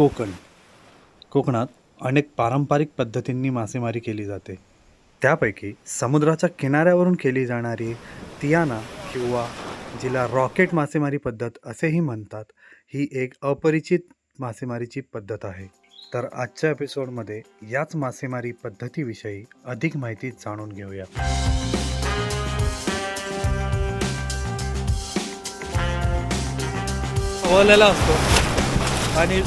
कोकण. कोकणात अनेक पारंपरिक पद्धतींनी मासेमारी केली जाते. त्यापैकी समुद्राच्या किनाऱ्यावरून केली जाणारी तियाना किंवा जिला रॉकेट मासेमारी पद्धत असेही म्हणतात ही एक अपरिचित मासेमारीची पद्धत आहे. तर आजच्या एपिसोडमध्ये याच मासेमारी पद्धतीविषयी अधिक माहिती जाणून घेऊया. ओलेला असतो आणि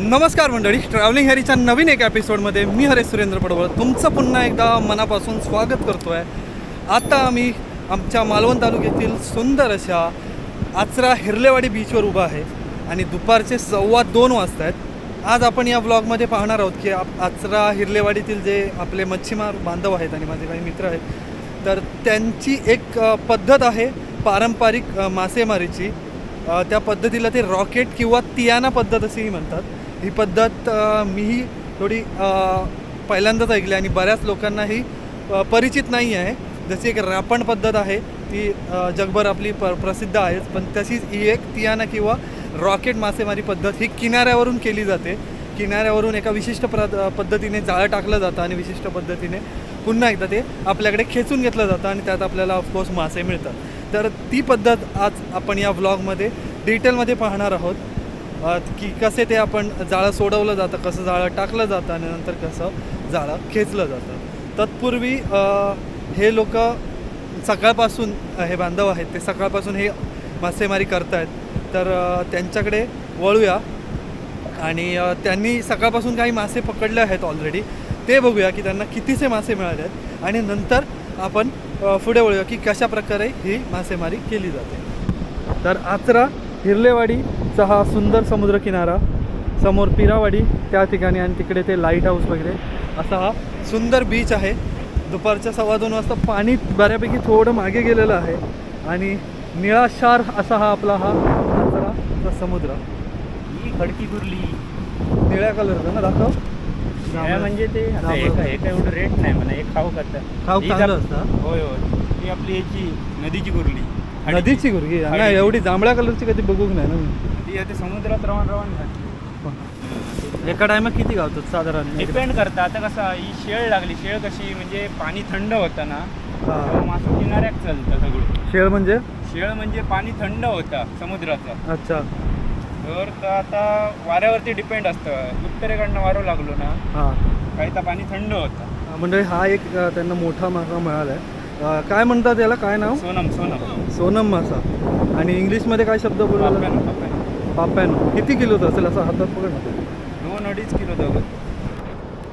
नमस्कार मंडळी. ट्रॅव्हलिंग हॅरीच्या नवीन एका एपिसोडमध्ये मी हरेश सुरेंद्र पडवळ. तुमचं पुन्हा एकदा मनापासून स्वागत करतो आहे आता आम्ही आमच्या मालवण तालुक्यातील सुंदर अशा आचरा हिरलेवाडी बीचवर उभा आहे आणि दुपारचे सव्वा दोन वाजता आहेत आज आपण या ब्लॉगमध्ये पाहणार आहोत की आचरा हिरलेवाडीतील जे आपले मच्छीमार बांधव आहेत आणि माझे काही मित्र आहेत तर त्यांची एक पद्धत आहे पारंपरिक मासेमारीची. त्या पद्धतीला ते रॉकेट किंवा तियाना पद्धत असेही म्हणतात. ही पद्धत मीही थोडी पहिल्यांदाच ऐकली आणि बऱ्याच लोकांनाही परिचित नाही आहे. जशी एक रापण पद्धत आहे ती जगभर आपली प प्रसिद्ध आहेच. पण तशीच ही एक तियाना किंवा रॉकेट मासेमारी पद्धत ही किनाऱ्यावरून केली जाते. किनाऱ्यावरून एका विशिष्ट प्र पद्धतीने जाळं टाकलं जातं आणि विशिष्ट पद्धतीने पुन्हा एकदा ते आपल्याकडे खेचून घेतलं जातं आणि त्यात आपल्याला ऑफकोर्स मासे मिळतात. तर ती पद्धत आज आपण या व्लॉगमध्ये डिटेलमध्ये पाहणार आहोत. की कसे ते आपण जाळं सोडवलं जातं कसं जाळं टाकलं जातं आणि नंतर कसं जाळं खेचलं जातं. तत्पूर्वी हे लोक सकाळपासून हे बांधव आहेत ते सकाळपासून हे मासेमारी करत आहेत तर त्यांच्याकडे वळूया आणि त्यांनी सकाळपासून काही मासे पकडले आहेत ऑलरेडी ते बघूया की त्यांना कितीसे मासे मिळाले आहेत आणि नंतर आपण पुढे वळूया की कशा प्रकारे ही मासेमारी केली जाते. तर आचरा हिरलेवाडीचा हा सुंदर समुद्रकिनारा समोर पिरावाडी त्या ठिकाणी आणि तिकडे ते लाइट हाऊस वगैरे असा हा सुंदर बीच आहे. दुपारच्या सव्वा दोन वाजता पाणी बऱ्यापैकी थोडं मागे गेलेलं आहे आणि निळाशार असा हा आपला हा आचराचा समुद्र. ही खडकी कुर्ली. निळ्या कलरचा ना दाखव. म्हणजे ते एवढं रेट नाही म्हणा एक खाऊ खाऊ ही चांगलं असतं? होय होय. ही आपली याची नदीची खडकी. नदीची गुरगी नाही. एवढी जांभळ्या कलरची कधी बघूक नाही ना. ती आता समुद्रात रवान रवान घातली एका टायमात किती गावतात साधारण? डिपेंड करतं. आता कसं ही शेळ लागली. शेळ कशी म्हणजे पाणी थंड होतं ना हा. मासे किनाऱ्यात चालतं सगळं. शेळ म्हणजे? शेळ म्हणजे पाणी थंड होता समुद्राचं. अच्छा. तर त- आता वाऱ्यावरती डिपेंड असतं. उत्तरेकडनं वारं लागलो ना हां. काही तर पाणी थंड होतं. म्हणजे हा एक अ, त्यांना मोठा मासा मिळाला आहे काय म्हणतात याला? काय नाव? सोनम सोनम. सोनम मासा आणि इंग्लिशमध्ये काय शब्द बोलला? पाप्यानं पाप्यानं. पाप्यानो. किती किलोचा असेल? असं हातात पकड ना. दोन अडीच किलो दोघं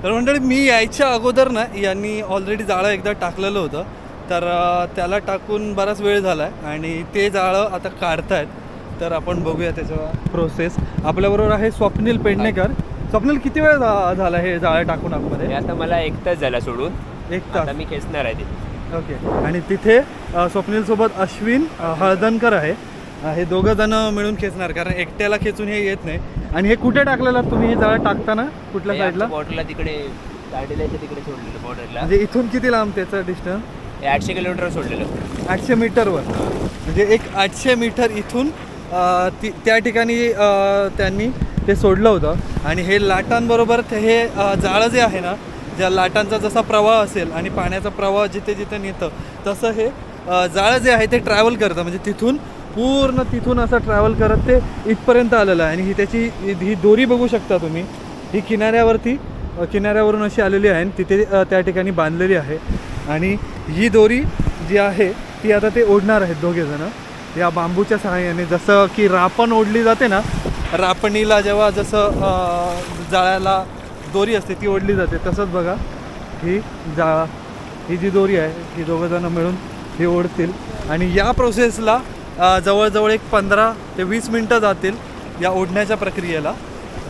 तर मंडळी मी यायच्या अगोदर ना यांनी ऑलरेडी जाळं एकदा टाकलेलं होतं. तर अ, त्याला टाकून बराच वेळ झाला आहे आणि ते जाळं आता काढतायत. तर आपण बघूया त्याचं प्रोसेस आपल्याबरोबर आहे स्वप्नील पेडणेकर. स्वप्नील किती वेळ झा- झाला हे जाळं टाकून हे आतमध्ये आता मला एक तास झाला सोडून. एक आता तास मी खेचणार आहे ते. ओके. आणि तिथे अ, स्वप्नीलसोबत अश्विन अ, हळदणकर आहे. अ, हे दोघं जण मिळून खेचणार कारण एकट्याला खेचून हे येत नाही. आणि हे कुठे टाकलेलं तुम्ही हे जाळं टाकताना? कुठल्या साईडला बॉर्डरला तिकडे तिकडे सोडलेलं बॉर्डरला म्हणजे इथून किती लांब त्याचं डिस्टन्स आठशे किलोमीटर सोडलेलं. आठशे मीटरवर. म्हणजे एक आठशे मीटर इथून ती त्या ठिकाणी त्यांनी ते सोडलं होतं. आणि हे लाटांबरोबर हे जाळं जे आहे ना ज्या लाटांचा जसा प्रवाह असेल आणि पाण्याचा प्रवाह जिथे जिथे नेतं तसं हे जाळं जे आहे ते ट्रॅव्हल करतं. म्हणजे तिथून पूर्ण तिथून असं ट्रॅव्हल करत ते इथपर्यंत आलेलं आहे. आणि ही त्याची ही दोरी बघू शकता तुम्ही. ही किनाऱ्यावरती किनाऱ्यावरून अशी आलेली आहे आणि तिथे त्या ठिकाणी बांधलेली आहे. आणि ही दोरी जी आहे ती आता ते ओढणार आहेत दोघेजणं. या बांबूच्या सहाय्याने. जसं की रापण ओढली जाते ना रापणीला जेव्हा जसं जाळ्याला दोरी असते ती ओढली जाते. तसंच बघा ही जा ही जी दोरी आहे ही दोघंजणं मिळून ही ओढतील. आणि या प्रोसेसला जवळजवळ एक पंधरा ते वीस मिनटं जातील या ओढण्याच्या प्रक्रियेला.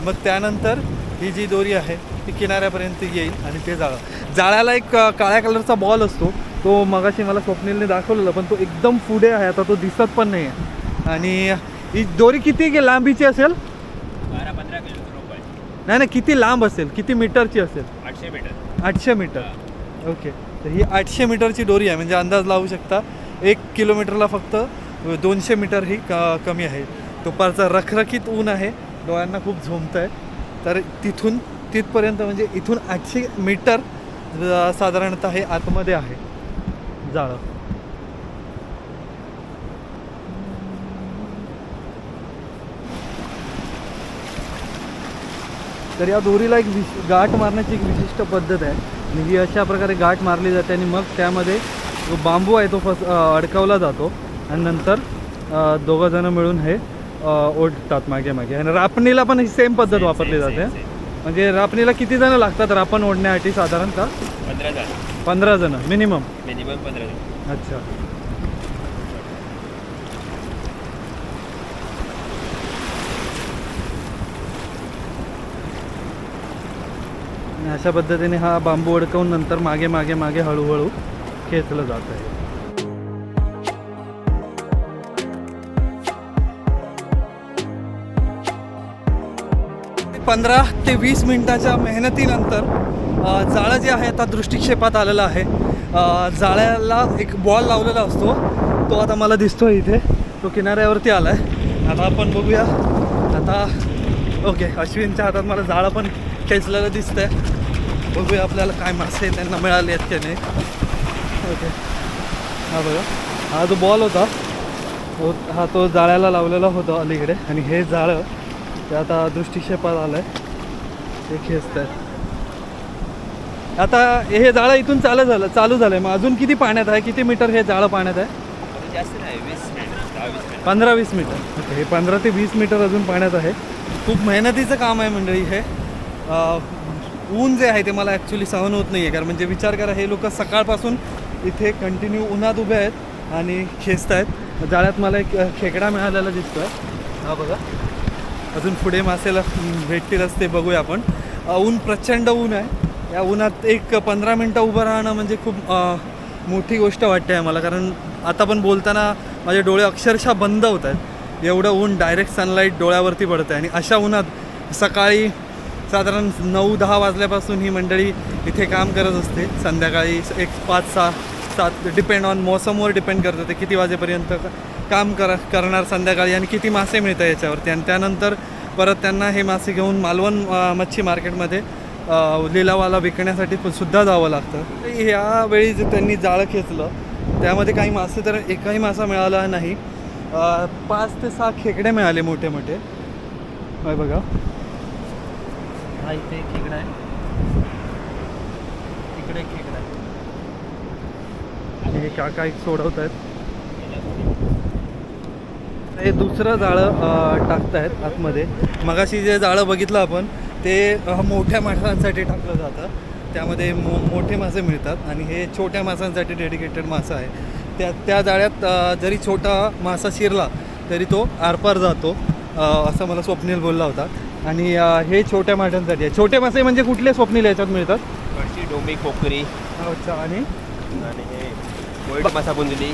मग त्यानंतर ही जी दोरी आहे ती किनाऱ्यापर्यंत येईल आणि ते जाळं. जाळ्याला एक काळ्या कलरचा बॉल असतो. तो मगाशी मला स्वप्नीलने दाखवलेला पण तो एकदम पुढे आहे आता तो दिसत पण नाही आहे आणि ही दोरी किती गे- लांबीची असेल? बारा पंधरा किलोमीटर नाही नाही किती लांब असेल? किती मीटरची असेल? आठशे मीटर. आठशे मीटर. ओके. तर ही आठशे मीटरची दोरी आहे म्हणजे अंदाज लावू शकता. एक किलोमीटरला फक्त दोनशे मीटर ही क कमी आहे. दुपारचा रखरखीत ऊन आहे. डोळ्यांना खूप झोमतं आहे तर तिथून तिथपर्यंत म्हणजे इथून आठशे मीटर साधारणतः हे आतमध्ये आहे. जाळं तर या दोरीला एक विश गाठ मारण्याची एक विशिष्ट पद्धत आहे. आणि ही अशा प्रकारे गाठ मारली जाते आणि मग त्यामध्ये जो बांबू आहे तो फस अडकवला जातो आणि नंतर अ, दोघं जणं मिळून हे ओढतात मागे मागे. आणि रापणीला पण ही सेम पद्धत वापरली जाते. म्हणजे रापणीला किती जणं लागतात? रापण ओढण्यासाठी साधारणतः? पंधरा जण. पंधरा जणं मिनिमम मिनिमम पंधरा जण. अच्छा. आणि अशा पद्धतीने हा बांबू अडकवून नंतर मागे मागे मागे हळूहळू खेचलं जात आहे. पंधरा ते वीस मिनिटाच्या मेहनतीनंतर जाळं जे आहे आता दृष्टिक्षेपात आलेलं आहे. जाळ्याला एक बॉल लावलेला असतो. तो आता मला दिसतो इथे. तो किनाऱ्यावरती आला आहे आता आपण बघूया. आता ओके अश्विनच्या हातात मला जाळं पण खेचलेलं दिसतंय. बघूया आपल्याला काय मासे त्यांना मिळाले आहेत की नाही. ओके. हा बघा. हा जो बॉल होता तो हा तो जाळ्याला लावलेला होता अलीकडे. आणि हे जाळं ते आता दृष्टिक्षेपात आलं आहे ते खेचत आहे आता हे जाळं इथून चालू झालं चालू झालं आहे मग अजून किती पाण्यात आहे? किती मीटर हे जाळं पाण्यात आहे? जास्त नाही वीस पंधरा वीस मीटर. ओके हे पंधरा ते वीस मीटर अजून पाण्यात आहे. खूप मेहनतीचं काम आहे मंडळी हे. ऊन जे आहे ते मला ॲक्च्युली सहन होत नाही आहे कारण म्हणजे विचार करा हे लोक सकाळपासून इथे कंटिन्यू उन्हात उभे आहेत आणि खेचत आहेत. जाळ्यात मला एक खेकडा मिळालेला दिसतो आहे हा बघा. अजून पुढे मासेला हम्म, भेटतील असते बघूया आपण. ऊन प्रचंड ऊन आहे. या उन्हात एक पंधरा मिनटं उभं राहणं म्हणजे खूप मोठी गोष्ट वाटते आहे मला कारण आता पण बोलताना माझे डोळे अक्षरशः बंद होत आहेत. एवढं ऊन डायरेक्ट सनलाईट डोळ्यावरती पडतं आहे आणि अशा उन्हात सकाळी साधारण नऊ दहा वाजल्यापासून ही मंडळी इथे काम करत असते. संध्याकाळी एक पाच सहा सात डिपेंड ऑन मौसमवर डिपेंड करतं ते किती वाजेपर्यंत काम कर करणार संध्याकाळी आणि किती मासे मिळतात याच्यावरती. आणि त्यानंतर परत त्यांना हे मासे घेऊन मालवण मच्छी मार्केटमध्ये लिलावाला विकण्यासाठी पण सुद्धा जावं लागतं. ह्यावेळी जे त्यांनी जाळं खेचलं त्यामध्ये काही मासे तर एकही मासा मिळाला नाही. पाच ते सहा खेकडे मिळाले मोठे मोठे. होय बघा. हा इथे खेकडा आहे. इकडे खेकडा आहे. आणि हे काका एक सोडवत आहेत हे दुसरं जाळं अ, टाकतायत आतमध्ये. मगाशी जे जाळं बघितलं आपण ते मोठ्या माशांसाठी टाकलं जातं. त्यामध्ये मो मोठे मासे मिळतात आणि हे छोट्या माशांसाठी डेडिकेटेड मासा आहे. त्या त्या जाळ्यात जरी छोटा मासा शिरला तरी तो आरपार जातो असं मला स्वप्नील बोलला होता. आणि हे छोट्या माशांसाठी आहे. छोटे मासे म्हणजे कुठले स्वप्नील याच्यात मिळतात? डोंबी खोकरी. अच्छा आणि? हे मासा बुंदली.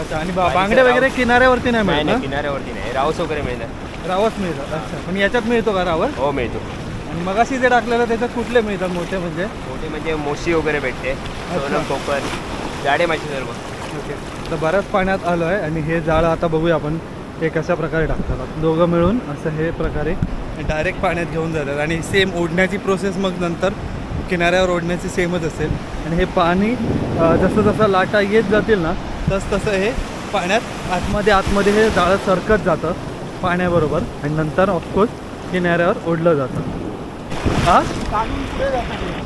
अच्छा आणि बा- बांगडे वगैरे किनाऱ्यावरती नाही नाही मिळत नाही ना? किनाऱ्यावरती नाही. रावस वगैरे मिळतात रावस मिळतात अच्छा. पण याच्यात मिळतो का रावर हो मिळतो. आणि मगाशी जे टाकलेलं त्याच्यात कुठले मिळतात मोठे म्हणजे? मोठे म्हणजे मोशी वगैरे भेटते सोनम कोकण जाडे मासे सर्व. ओके. तर बऱ्याच पाण्यात आलो आहे आणि हे जाळं आता बघूया आपण हे कशा प्रकारे टाकतात. दोघं मिळून असं हे प्रकारे डायरेक्ट पाण्यात घेऊन जातात. आणि सेम ओढण्याची प्रोसेस मग नंतर किनाऱ्यावर ओढण्याची सेमच असेल. आणि हे पाणी अं, जसं जसं लाटा येत जातील ना तस तसं हे पाण्यात आतमध्ये आतमध्ये हे जाळं सरकत जातं पाण्याबरोबर. आणि नंतर ऑफकोर्स किनाऱ्यावर ओढलं जातं. हा?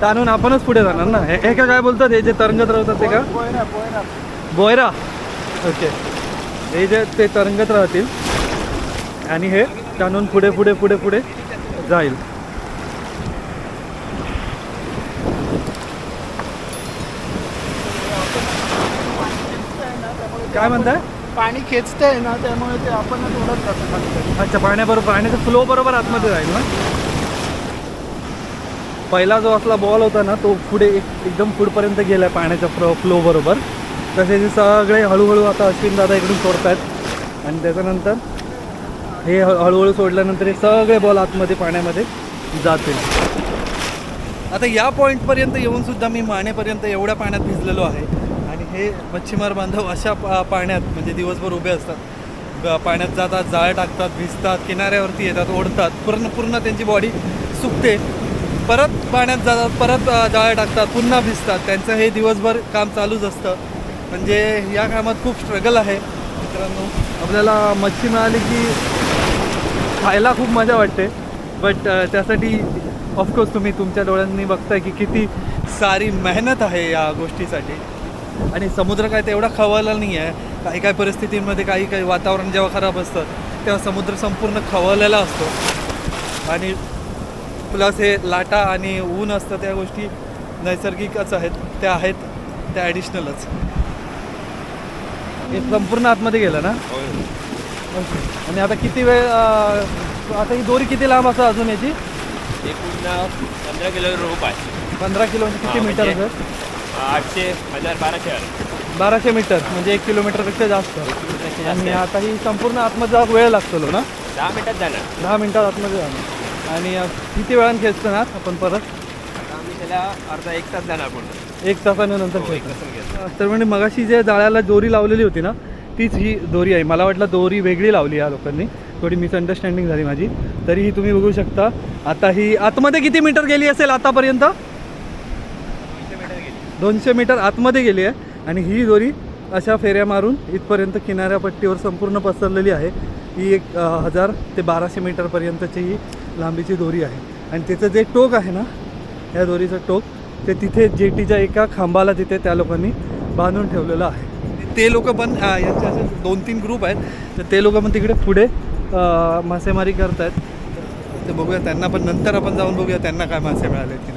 ताणून आपणच पुढे जाणार ना? हे का काय बोलतात? हे जे तरंगत राहतात ते का बोयरा. ओके हे जे ते तरंगत राहतील. आणि हे ताणून पुढे पुढे पुढे पुढे जाईल. काय म्हणताय? पाणी खेचतंय ना त्यामुळे ते आपण ओढत जातो खाली. अच्छा पाण्याबरोबर पाण्याचा फ्लो बरोबर आतमध्ये जाईल ना? पहिला जो असला बॉल होता ना तो पुढे एक एकदम पुढपर्यंत गेला पाण्याच्या फ्लो फ्लो बरोबर. तसे हे सगळे हळूहळू आता अश्विन दादा इकडून सोडतायत. आणि त्याच्यानंतर हे हळूहळू सोडल्यानंतर हे सगळे बॉल आतमध्ये पाण्यामध्ये जातील. आता या पॉईंटपर्यंत येऊन सुद्धा मी मानेपर्यंत एवढ्या पाण्यात भिजलेलो आहे. हे मच्छीमार बांधव अशा पा पाण्यात म्हणजे दिवसभर उभे असतात. ग- पाण्यात जातात जाळं टाकतात भिजतात किनाऱ्यावरती येतात ओढतात. पूर्ण पूर्ण त्यांची बॉडी सुकते. परत पाण्यात जातात परत अ, जाळं टाकतात पुन्हा भिजतात. त्यांचं हे दिवसभर काम चालूच असतं. म्हणजे या कामात खूप स्ट्रगल आहे. मित्रांनो आपल्याला मच्छी मिळाली की खायला खूप मजा वाटते. बट त्यासाठी ऑफकोर्स तुम्ही तुमच्या डोळ्यांनी बघताय की किती सारी मेहनत आहे या गोष्टीसाठी. आणि समुद्र काय तेवढा खवळला नाही आहे. काही काही परिस्थितींमध्ये काही काही वातावरण जेव्हा खराब असतं तेव्हा समुद्र संपूर्ण खवळलेला असतो. आणि प्लस हे लाटा आणि ऊन असतं त्या गोष्टी नैसर्गिकच आहेत. त्या आहेत त्या ॲडिशनलच हे संपूर्ण आतमध्ये गेलं ना? ओके. आणि आता किती वेळ आता ही दोरी किती लांब असं अजून याची? पूर्ण पंधरा किलो रोप आहे. पंधरा किलो म्हणजे किती मीटर म्हणजे- असेल? आठशे हजार बाराशे. बाराशे मीटर म्हणजे एक किलोमीटरपेक्षा जास्त. आणि. आता ही संपूर्ण आतमध्ये जाऊ वेळ लागतो ना? दहा मिनिटात जाणार. दहा मिनटात आतमध्ये जाणं आणि किती वेळाने खेचतो ना आपण परत? आम्ही त्याला अर्धा एक तास जाणार पूर्ण एक तासाने नंतर हो. तर म्हणजे मगाशी जे जाळ्याला दोरी लावलेली होती ना तीच ही दोरी आहे. मला वाटलं दोरी वेगळी लावली या लोकांनी. थोडी मिसअंडरस्टँडिंग झाली माझी. तरीही तुम्ही बघू शकता. आता ही आतमध्ये किती मीटर गेली असेल आतापर्यंत. दोनशे मीटर आतमध्ये गेली आहे आणि ही दोरी अशा फेऱ्या मारून इथपर्यंत किनाऱ्यापट्टीवर संपूर्ण पसरलेली आहे. ही एक हजार ते बाराशे मीटरपर्यंतची ही लांबीची दोरी आहे. आणि त्याचं जे टोक आहे ना या दोरीचं टोक ते तिथे जेटीच्या एका खांबाला तिथे त्या लोकांनी बांधून ठेवलेलं आहे. ते लोक पण यांचे असे दोन तीन ग्रुप आहेत. तर ते लोक पण तिकडे पुढे मासेमारी करत आहेत ते बघूया त्यांना पण नंतर आपण जाऊन बघूया त्यांना काय मासे मिळाले की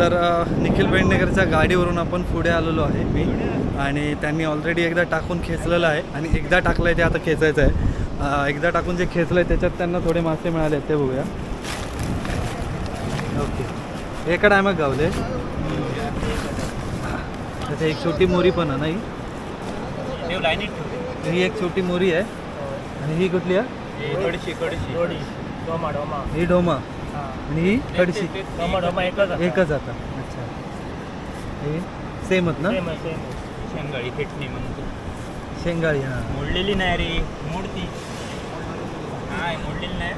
तर निखिल पेडणेकरच्या गाडीवरून आपण पुढे आलेलो आहे मी. आणि त्यांनी ऑलरेडी एकदा टाकून खेचलेलं आहे. आणि एकदा टाकलं आहे ते आता खेचायचं आहे. एकदा टाकून जे खेचलं आहे त्याच्यात त्यांना थोडे मासे मिळाले आहेत ते बघूया. ओके. एका टायमात गावले. त्याच्या एक छोटी मोरी पण आहे ना ही? ही एक छोटी मोरी आहे. आणि ही कुठली आहे? हे ही डोमा. आणि ही कडशी एकच आता. अच्छा. हे सेमच ना? शेंगाळी फेटणी म्हणतो. शेंगाळी हां. मोडलेली नाही रे. मोडती. नाही मोडलेली नाही.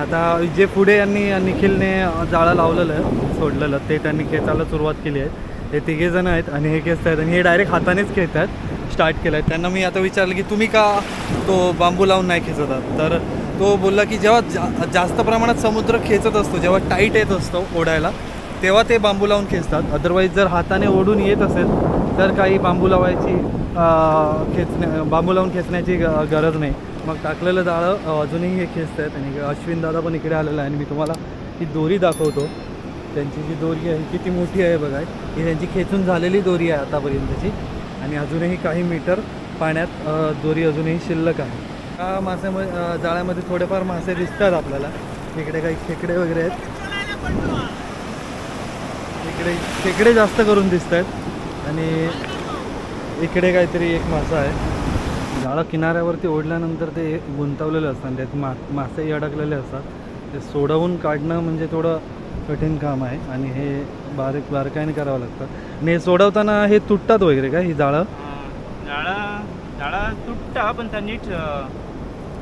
आता जे पुढे यांनी निखिलने जाळं लावलेलं आहे सोडलेलं ते त्यांनी खेचायला सुरुवात केली आहे. हे तिघे जण आहेत आणि हे खेचत आहेत आणि हे डायरेक्ट हातानेच खेळत आहेत स्टार्ट केलं आहे त्यांना मी आता विचारलं की तुम्ही का तो बांबू लावून नाही खेचत आहात? तर तो बोलला की जेव्हा जा जास्त प्रमाणात समुद्र खेचत असतो जेव्हा टाईट येत असतो ओढायला तेव्हा ते बांबू लावून खेचतात. अदरवाईज जर हाताने ओढून येत असेल तर काही बांबू लावायची खेचण्या बांबू लावून खेचण्याची ग- गरज नाही. मग टाकलेलं जाळं अजूनही हे खेचत आहेत आणि अश्विन दादा पण इकडे आलेला आहे. आणि मी तुम्हाला ही दोरी दाखवतो. त्यांची जी दोरी आहे किती मोठी आहे बघा. ही त्यांची खेचून झालेली दोरी आहे आतापर्यंतची. आणि अजूनही काही मीटर पाण्यात दोरी अजूनही शिल्लक आहे. या मासेमध्ये जाळ्यामध्ये थोडेफार मासे दिसतात आपल्याला. इकडे काही खेकडे वगैरे आहेत. इकडे खेकडे जास्त करून दिसत आहेत आणि इकडे काहीतरी एक मासा आहे. जाळं किनाऱ्यावरती ओढल्यानंतर ते गुंतवलेलं असतात. त्यात मा मासेही अडकलेले असतात. ते सोडवून काढणं म्हणजे थोडं कठीण काम आहे. आणि हे बारीक बारकाईने करावं लागतं. आणि सोडवताना हे तुटतात वगैरे का ही जाळं? जाळा जाळा तुटता पण त्या नीट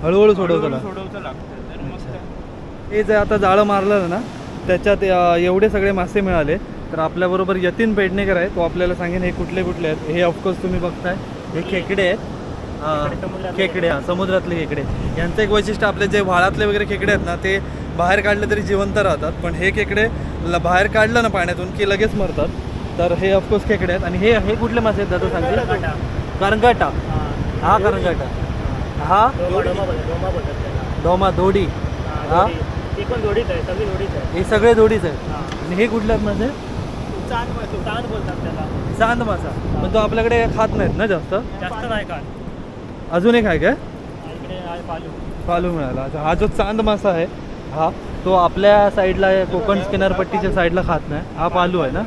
हळूहळू सोडवतं लागतं. सोडवतं लागतं. तर मस्त हे जे आता जाळं मारलं ना त्याच्यात एवढे सगळे मासे मिळाले तर आपल्याबरोबर यतीन पेडणेकर आहे तो आपल्याला सांगेन हे कुठले कुठले आहेत. हे ऑफकोर्स तुम्ही बघताय. हे खेकडे आहेत. खेकडे हा समुद्रातले खेकडे. यांचं एक वैशिष्ट्य आपले जे व्हाळातले वगैरे खेकडे आहेत ना ते बाहेर काढले तरी जिवंत राहतात. पण हे खेकडे ल- बाहेर काढलं ना पाण्यातून की लगेच मरतात. तर हे ऑफकोर्स खेकडे आहेत. आणि हे हे कुठले मासे आहेत? दादा सांगते करंगाटा हा करंगाटा हा. डोमा दोडी. हा हे? सगळे जोडीच आहेत. आणि हे कुठले आहेत माझे चांद मासा. पण तो आपल्याकडे खात नाहीत ना जास्त? जास्त नाही का अजून एक आहे काय? पालू. पालू मिळाला. हा जो चांद मासा आहे हा तो आपल्या साईडला कोकण किनारपट्टीच्या साईडला खात नाही. हा पालू आहे ना?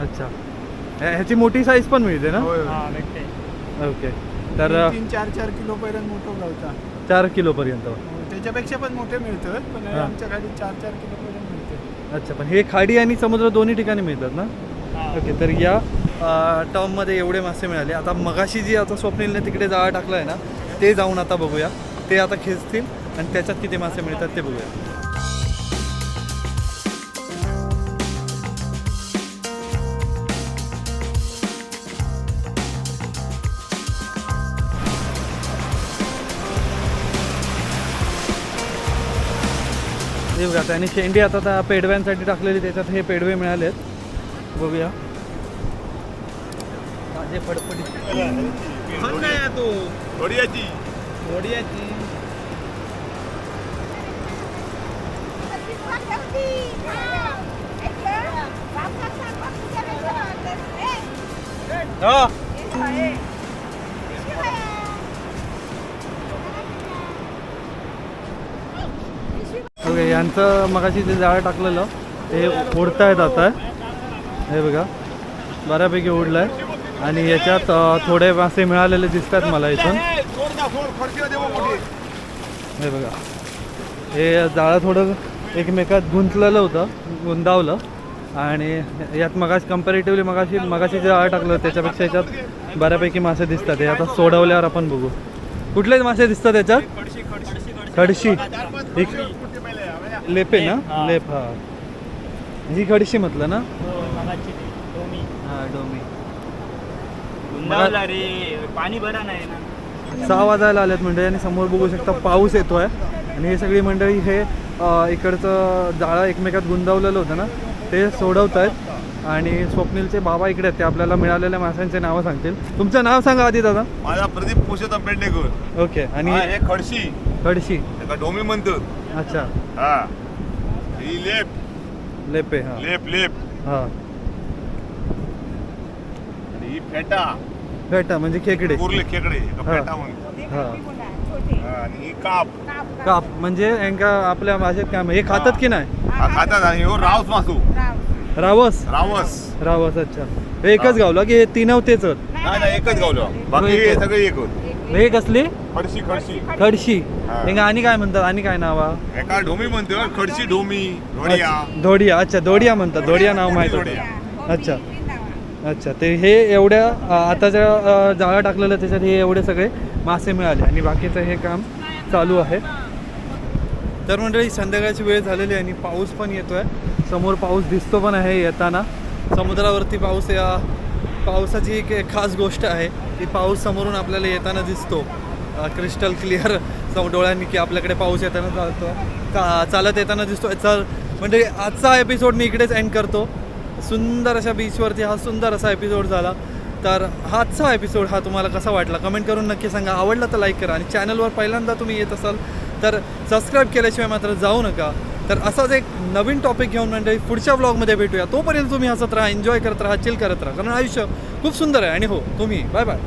अच्छा. ह्या- ह्याची मोठी साईज पण मिळते ना. हा ओके तर तीन चार चार किलो पर्यंत मोठं गवता चार किलोपर्यंत त्याच्यापेक्षा पण मोठे मिळतात पण हे. हा. आमच्या खाली चार चार किलो पर्यंत मिळते. अच्छा पण हे खाडी आणि समुद्र दोन्ही ठिकाणी मिळतात ना? हा. ओके तर या टर्ममध्ये एवढे मासे मिळाले. आता मगाशी जी आता स्वप्नीलने तिकडे जाळा टाकला आहे ना ते जाऊन आता बघूया. ते आता खेचतील. आणि त्याच्यात किती मासे मिळतात ते बघूया. हे बघा त्याने शेंडी आता त्या पेडव्यांसाठी टाकलेली त्याच्यात हे पेडवे मिळालेत. बघूया. ताजे ओके यांचं मगाशी जे जाळं टाकलेलं ते ओढतायत आता. हे बघा बऱ्यापैकी ओढलं आहे आणि याच्यात थोडे मासे मिळालेले दिसतात मला इथून. हे बघा. हे जाळं थोडं एकमेकात गुंतलेलं होतं गुंदावलं. आणि यात मगाशी कम्पॅरेटिव्हली मगाशी मगाशी जे जाळं टाकलं त्याच्यापेक्षा याच्यात बऱ्यापैकी मासे दिसतात. हे आता सोडवल्यावर आपण बघू. कुठलेच मासे दिसतात याच्यात? खडशी. एक लेपे ना? हा. लेप हा. ही खडशी म्हटलं ना? हो, डोमी. पाणी बरा नाही ना. सहा वाजायला आल्यात मंडळी आणि समोर बघू शकता पाऊस येतोय. आणि हे सगळी मंडळी हे इकडचं जाळं एकमेकात गुंदावलेलं होतं ना ते सोडवत आहेत आणि स्वप्नीलचे बाबा इकडे आहेत ते आपल्याला मिळालेल्या माशांचे नावं सांगतील. तुमचं नाव सांगा आधी दादा. माझा प्रदीप पुरुषोत्तम पेडणेकर ओके आणि हा, खडशी. खडशी. डोमी म्हणतात अच्छा. हा. ही लेप. लेपे हा. लेप लेप. हा. आणि ही फेटा. फेटा म्हणजे खेकडे. उरले खेकडे. फेटा म्हणतात हा. आणि ही काप. काप म्हणजे यांका आपल्या भाषेत काय हे खातात की नाही? हा खातात आणि हो रावस मासू. रावस? रावस. रावस अच्छा. हे एकच गावलं की हे तीनव तेच आहेत? नाही नाही एकच गावलं. बाकी. हे सगळे एक होत. हे कसली? खडशी खडशी. खडशी आणि काय म्हणतात? आणि काय नाव? हा? एका डोमी म्हणतो खडशी डोमी धोडिया अच्छा, धोडिया अच्छा धोडिया म्हणतात. धोडिया नाव माहीत होतं. अच्छा. अच्छा ते हे एवढ्या अ, आताच्या अ, जाळं टाकलेलं त्याच्यात हे एवढे सगळे. मासे मिळाले आणि बाकीचं हे काम चालू आहे. तर मंडळी संध्याकाळची वेळ झालेली आहे आणि पाऊस पण येतोय. समोर पाऊस दिसतो पण आहे येताना. समुद्रावरती पाऊस या पावसाची एक खास गोष्ट आहे की पाऊस समोरून आपल्याला येताना दिसतो. क्रिस्टल क्लिअर सम डोळ्यांनी की आपल्याकडे पाऊस येताना चालतो. का चालत येताना दिसतो. चल म्हणजे आजचा एपिसोड मी इकडेच एंड करतो. सुंदर अशा बीचवरती हा सुंदर असा एपिसोड झाला. तर आजचा एपिसोड हा तुम्हाला कसा वाटला? कमेंट करून नक्की सांगा. आवडला तर लाईक करा आणि चॅनलवर पहिल्यांदा तुम्ही येत असाल तर सबस्क्राईब केल्याशिवाय मात्र जाऊ नका. तर असाच एक नवीन टॉपिक घेऊन म्हणजे पुढच्या ब्लॉगमध्ये भेटूया. तोपर्यंत तुम्ही हसत राहा एन्जॉय करत राहा चिल करत राहा. कारण आयुष्य खूप सुंदर आहे. आणि हो तुम्ही. Bye bye